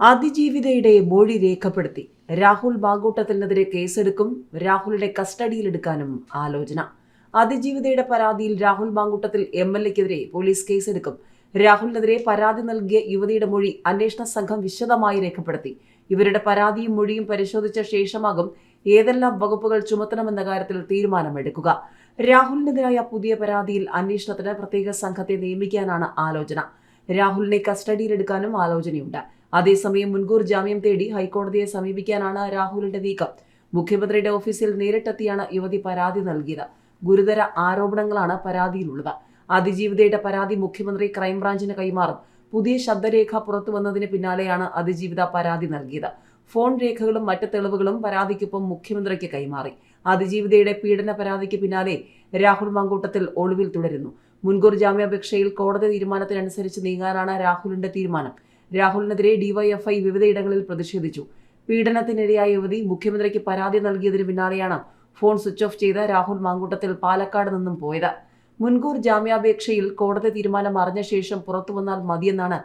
അതിജീവിതയുടെ മൊഴി രേഖപ്പെടുത്തി. രാഹുൽ മാങ്കൂട്ടത്തിനെതിരെ കേസെടുക്കും രാഹുലിനെ കസ്റ്റഡിയിലെടുക്കാനും ആലോചന. അതിജീവിതയുടെ പരാതിയിൽ രാഹുൽ ബാങ്കൂട്ടത്തിൽ എം എൽ എക്കെതിരെ പോലീസ് കേസെടുക്കും. രാഹുലിനെതിരെ പരാതി നൽകിയ യുവതിയുടെ മൊഴി അന്വേഷണ സംഘം വിശദമായി രേഖപ്പെടുത്തി. ഇവരുടെ പരാതിയും മൊഴിയും പരിശോധിച്ച ശേഷമാകും ഏതെല്ലാം വകുപ്പുകൾ ചുമത്തണമെന്ന കാര്യത്തിൽ തീരുമാനമെടുക്കുക. രാഹുലിനെതിരായ പുതിയ പരാതിയിൽ അന്വേഷണത്തിന് പ്രത്യേക സംഘത്തെ നിയമിക്കാനാണ് ആലോചന. രാഹുലിനെ കസ്റ്റഡിയിലെടുക്കാനും ആലോചനയുണ്ട്. അതേസമയം മുൻകൂർ ജാമ്യം തേടി ഹൈക്കോടതിയെ സമീപിക്കാനാണ് രാഹുലിന്റെ നീക്കം. മുഖ്യമന്ത്രിയുടെ ഓഫീസിൽ നേരിട്ടെത്തിയാണ് യുവതി പരാതി നൽകിയത്. ഗുരുതര ആരോപണങ്ങളാണ് പരാതിയിലുള്ളത്. അതിജീവിതയുടെ പരാതി മുഖ്യമന്ത്രി ക്രൈംബ്രാഞ്ചിന് കൈമാറും. പുതിയ ശബ്ദരേഖ പുറത്തു വന്നതിന് പിന്നാലെയാണ് അതിജീവിത പരാതി നൽകിയത്. ഫോൺ രേഖകളും മറ്റ് തെളിവുകളും പരാതിക്കൊപ്പം മുഖ്യമന്ത്രിക്ക് കൈമാറി. അതിജീവിതയുടെ പീഡന പരാതിക്ക് പിന്നാലെ രാഹുൽ മങ്കൂട്ടത്തിൽ ഒളിവിൽ തുടരുന്നു. മുൻകൂർ ജാമ്യാപേക്ഷയിൽ കോടതി തീരുമാനത്തിനനുസരിച്ച് നീങ്ങാനാണ് രാഹുലിന്റെ തീരുമാനം. രാഹുലിനെതിരെ ഡിവൈഎഫ്ഐ വിവിധയിടങ്ങളിൽ പ്രതിഷേധിച്ചു. പീഡനത്തിനിരയായ യുവതി മുഖ്യമന്ത്രിക്ക് പരാതി നൽകിയതിനു പിന്നാലെയാണ് ഫോൺ സ്വിച്ച് ഓഫ് ചെയ്ത രാഹുൽ മാങ്കൂട്ടത്തിൽ പാലക്കാട് നിന്നും പോയത്. മുൻകൂർ ജാമ്യാപേക്ഷയിൽ കോടതി തീരുമാനം അറിഞ്ഞ ശേഷം പുറത്തു വന്നാൽ മതിയെന്നാണ്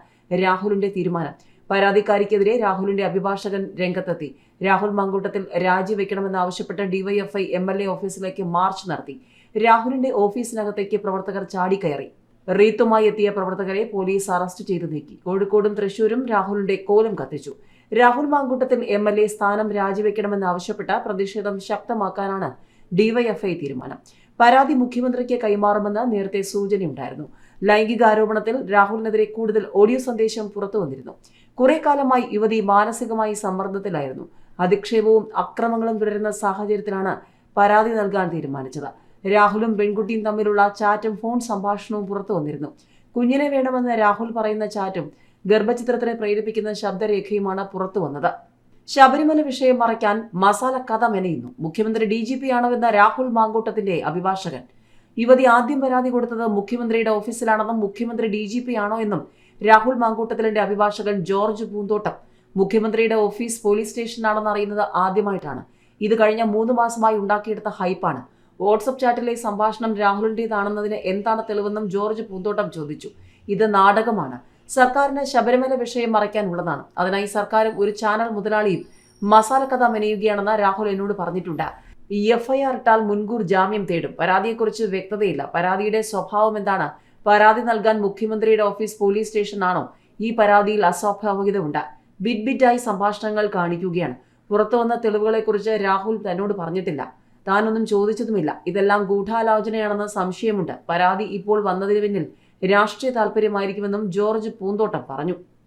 രാഹുലിന്റെ തീരുമാനം. പരാതിക്കാരിക്കെതിരെ രാഹുലിന്റെ അഭിഭാഷകൻ രംഗത്തെത്തി. രാഹുൽ മാങ്കൂട്ടത്തിൽ രാജിവെക്കണമെന്നാവശ്യപ്പെട്ട് ഡിവൈഎഫ്ഐ എം എൽ എ ഓഫീസിലേക്ക് മാർച്ച് നടത്തി. രാഹുലിന്റെ ഓഫീസിനകത്തേക്ക് പ്രവർത്തകർ ചാടിക്കയറി. റീത്തുമായി എത്തിയ പ്രവർത്തകരെ പോലീസ് അറസ്റ്റ് ചെയ്തു നീക്കി. കോഴിക്കോടും തൃശൂരും രാഹുലിന്റെ കോലം കത്തിച്ചു. Rahul Mamkootathil M L A സ്ഥാനം രാജിവെക്കണമെന്നാവശ്യപ്പെട്ട് പ്രതിഷേധം ശക്തമാക്കാനാണ് ഡിവൈഎഫ്ഐ തീരുമാനം. പരാതി മുഖ്യമന്ത്രിക്ക് കൈമാറുമെന്ന് നേരത്തെ സൂചനയുണ്ടായിരുന്നു. ലൈംഗികാരോപണത്തിൽ രാഹുലിനെതിരെ കൂടുതൽ ഓഡിയോ സന്ദേശം പുറത്തു വന്നിരുന്നു. കുറെ കാലമായി യുവതി മാനസികമായി സമ്മർദ്ദത്തിലായിരുന്നു. അധിക്ഷേപവും അക്രമങ്ങളും തുടരുന്ന സാഹചര്യത്തിലാണ് പരാതി നൽകാൻ തീരുമാനിച്ചത്. രാഹുലും പെൺകുട്ടിയും തമ്മിലുള്ള ചാറ്റും ഫോൺ സംഭാഷണവും പുറത്തു വന്നിരുന്നു. കുഞ്ഞിനെ വേണമെന്ന് രാഹുൽ പറയുന്ന ചാറ്റും ഗർഭചിത്രത്തിനെ പ്രേരിപ്പിക്കുന്ന ശബ്ദരേഖയുമാണ് പുറത്തു വന്നത്. ശബരിമല വിഷയം മറയ്ക്കാൻ മസാല കഥ മെനയുന്നു. മുഖ്യമന്ത്രി ഡി ജി പി ആണോ എന്ന രാഹുൽ മാങ്കൂട്ടത്തിന്റെ അഭിഭാഷകൻ. യുവതി ആദ്യം പരാതി കൊടുത്തത് മുഖ്യമന്ത്രിയുടെ ഓഫീസിലാണെന്നും മുഖ്യമന്ത്രി ഡി ജി പി ആണോ എന്നും രാഹുൽ മാങ്കൂട്ടത്തിലിന്റെ അഭിഭാഷകൻ ജോർജ് പൂന്തോട്ടം. മുഖ്യമന്ത്രിയുടെ ഓഫീസ് പോലീസ് സ്റ്റേഷനാണെന്ന് അറിയുന്നത് ആദ്യമായിട്ടാണ്. ഇത് കഴിഞ്ഞ മൂന്ന് മാസമായി ഉണ്ടാക്കിയെടുത്ത ഹൈപ്പാണ്. വാട്സപ്പ് ചാറ്റിലെ സംഭാഷണം രാഹുലിന്റെതാണെന്നതിന് എന്താണ് തെളിവെന്നും ജോർജ് പൂന്തോട്ടം ചോദിച്ചു. ഇത് നാടകമാണ്. സർക്കാരിന് ശബരിമല വിഷയം മറയ്ക്കാനുള്ളതാണ്. അതിനായി സർക്കാരും ഒരു ചാനൽ മുതലാളിയും മസാല കഥ മെനയുകയാണെന്ന് രാഹുൽ എന്നോട് പറഞ്ഞിട്ടുണ്ട്. എഫ്ഐആർ ഇട്ടാൽ മുൻകൂർ ജാമ്യം തേടും. പരാതിയെക്കുറിച്ച് വ്യക്തതയില്ല. പരാതിയുടെ സ്വഭാവം എന്താണ്? പരാതി നൽകാൻ മുഖ്യമന്ത്രിയുടെ ഓഫീസ് പോലീസ് സ്റ്റേഷനാണോ? ഈ പരാതിയിൽ അസ്വാഭാവികത ഉണ്ട് ബിറ്റ് ബിറ്റായി സംഭാഷണങ്ങൾ കാണിക്കുകയാണ്. പുറത്തുവന്ന തെളിവുകളെക്കുറിച്ച് രാഹുൽ തന്നോട് പറഞ്ഞിട്ടില്ല. താനൊന്നും ചോദിച്ചതുമില്ല. ഇതെല്ലാം ഗൂഢാലോചനയാണെന്ന് സംശയമുണ്ട്. പരാതി ഇപ്പോൾ വന്നതിന് പിന്നിൽ രാഷ്ട്രീയ താല്പര്യമായിരിക്കുമെന്നും ജോർജ് പൂന്തോട്ടം പറഞ്ഞു.